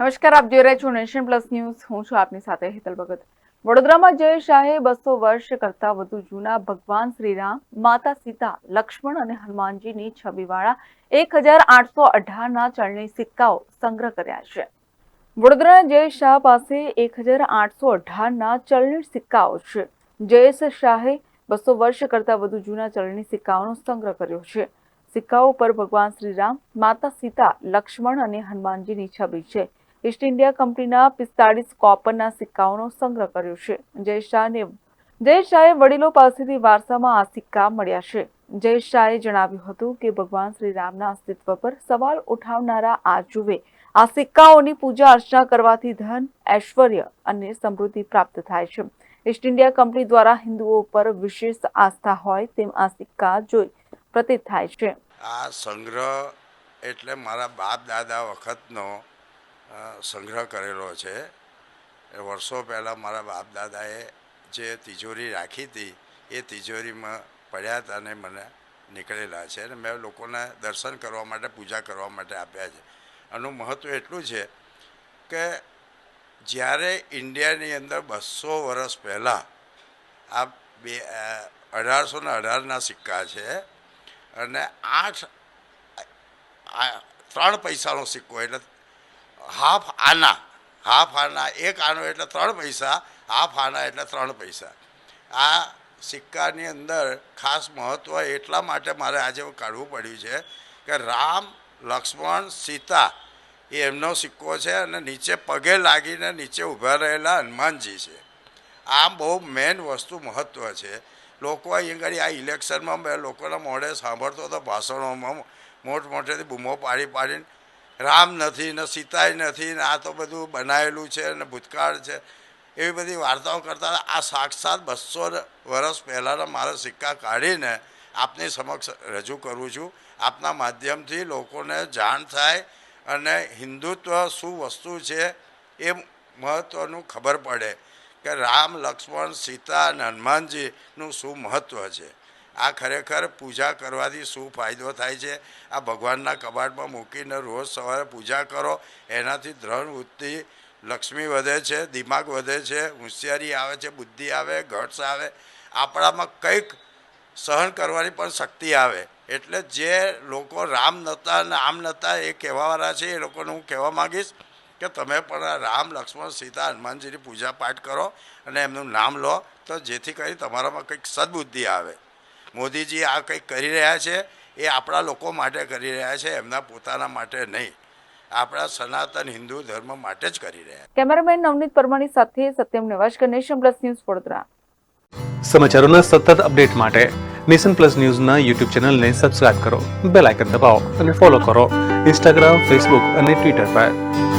નમસ્કાર, આપ જોઈ રહ્યા છો નેશન પ્લસ ન્યૂઝ. હું છું આપની સાથે હેતલ ભગત. વડોદરામાં જય શાહે બસો વર્ષ કરતા વધુ જૂના ભગવાન શ્રીરામ, માતા સીતા, લક્ષ્મણ અને હનુમાનજીની છબીવાળા એક હજાર આઠસો અઢારના ચલણી સિક્કાઓ સંગ્રહ કર્યા છે. વડોદરાના જય શાહ પાસે એક હજાર આઠસો અઢારના ચલણી સિક્કાઓ છે. જયેશ શાહે બસો વર્ષ કરતા વધુ જૂના ચલણી સિક્કાઓનો સંગ્રહ કર્યો છે. સિક્કાઓ પર ભગવાન શ્રીરામ, માતા સીતા, લક્ષ્મણ અને હનુમાનજીની છબી છે. ઈસ્ટ ઇન્ડિયા કંપનીના પિસ્તાળીસ કોપરના સિક્કાઓનો સંગ્રહ કર્યો છે. જય શાહને જય શાહે વડીલો પાસેથી વારસામાં આ સિક્કા મળ્યા છે. જય શાહે જણાવ્યું હતું કે ભગવાન શ્રી રામના અસ્તિત્વ પર સવાલ ઉઠાવનારા આ જુએ આ સિક્કાઓની પૂજા અર્ચના કરવાથી ધન, ઐશ્વર્ય અને સમૃદ્ધિ પ્રાપ્ત થાય છે. ઈસ્ટ ઇન્ડિયા કંપની દ્વારા હિન્દુઓ પર વિશેષ આસ્થા હોય તેમ આ સિક્કા જોઈ પ્રતીત થાય છે. આ સંગ્રહ એટલે મારા બાપ દાદા વખતનો સંગ્રહ કરેલો છે. એ વર્ષો પહેલાં મારા બાપ દાદાએ જે તિજોરી રાખી હતી, એ તિજોરીમાં પડ્યા હતા અને મને નીકળેલા છે અને મેં લોકોને દર્શન કરવા માટે, પૂજા કરવા માટે આપ્યા છે. આનું મહત્ત્વ એટલું છે કે જ્યારે ઇન્ડિયાની અંદર બસો વર્ષ પહેલાં આ બે અઢારસો ને અઢારના સિક્કા છે અને આઠ ત્રણ પૈસાનો સિક્કો, એટલે હાફ આના. હાફ આના, એક આનો એટલે ત્રણ પૈસા, હાફ આના એટલે ત્રણ પૈસા. આ સિક્કાની અંદર ખાસ મહત્ત્વ એટલા માટે મારે આજે કાઢવું પડ્યું છે કે રામ, લક્ષ્મણ, સીતા એ એમનો સિક્કો છે અને નીચે પગે લાગીને નીચે ઊભા રહેલા હનુમાનજી છે. આ બહુ મેન વસ્તુ મહત્ત્વ છે. લોકો અહીં આગળ આ ઇલેક્શનમાં મેં લોકોના મોઢે સાંભળતો હતો ભાષણોમાં મોટ મોટેથી બૂમો પાડી પાડીને રામ નથી, ને સીતાય નથી, ને આ તો બધું બનાવેલું છે ને ભૂતકાળ છે. એવી બધી વાર્તાઓ કરતા આ સાક્ષાત બસો વર્ષ પહેલાંના મારા સિક્કા કાઢીને આપની સમક્ષ રજૂ કરું છું. આપના માધ્યમથી લોકોને જાણ થાય અને હિન્દુત્વ શું વસ્તુ છે એ મહત્ત્વનું ખબર પડે કે રામ, લક્ષ્મણ, સીતા અને હનુમાનજીનું શું મહત્ત્વ છે. આ ખરેખર પૂજા કરવાથી શું ફાયદો થાય છે? આ ભગવાનના કબાટમાં મૂકીને રોજ સવારે પૂજા કરો, એનાથી ધ્રણ વૃત્તિ લક્ષ્મી વધે છે, દિમાગ વધે છે, હોશિયારી આવે છે, બુદ્ધિ આવે, ઘટ્સ આવે. આપણામાં કંઈક સહન કરવાની પણ શક્તિ આવે. એટલે જે લોકો રામ નહોતા અને આમ નહોતા એ કહેવાવાળા છે, એ લોકોને હું કહેવા માગીશ કે તમે પણ રામ, લક્ષ્મણ, સીતા, હનુમાનજીની પૂજા પાઠ કરો અને એમનું નામ લો, તો જેથી કરી તમારામાં કંઈક સદબુદ્ધિ આવે. મોદીજી આ કંઈક કરી રહ્યા છે એ આપણા લોકો માટે કરી રહ્યા છે એમના પોતાના માટે નહીં. આપણા સનાતન હિન્દુ ધર્મ માટે જ કરી રહ્યા કેમેરામેન નવનીત પરમાણી સાથે સત્યમ નિવાસ નેશન પ્લસ ન્યૂઝ વડોદરા. સમાચારોના સતત અપડેટ માટે નેશન પ્લસ ન્યૂઝના યુટ્યુબ ચેનલને સબસ્ક્રાઇબ કરો બેલ આઇકન દબાવો અને ફોલો કરો ઇન્સ્ટાગ્રામ ફેસબુક અને ટ્વિટર પર.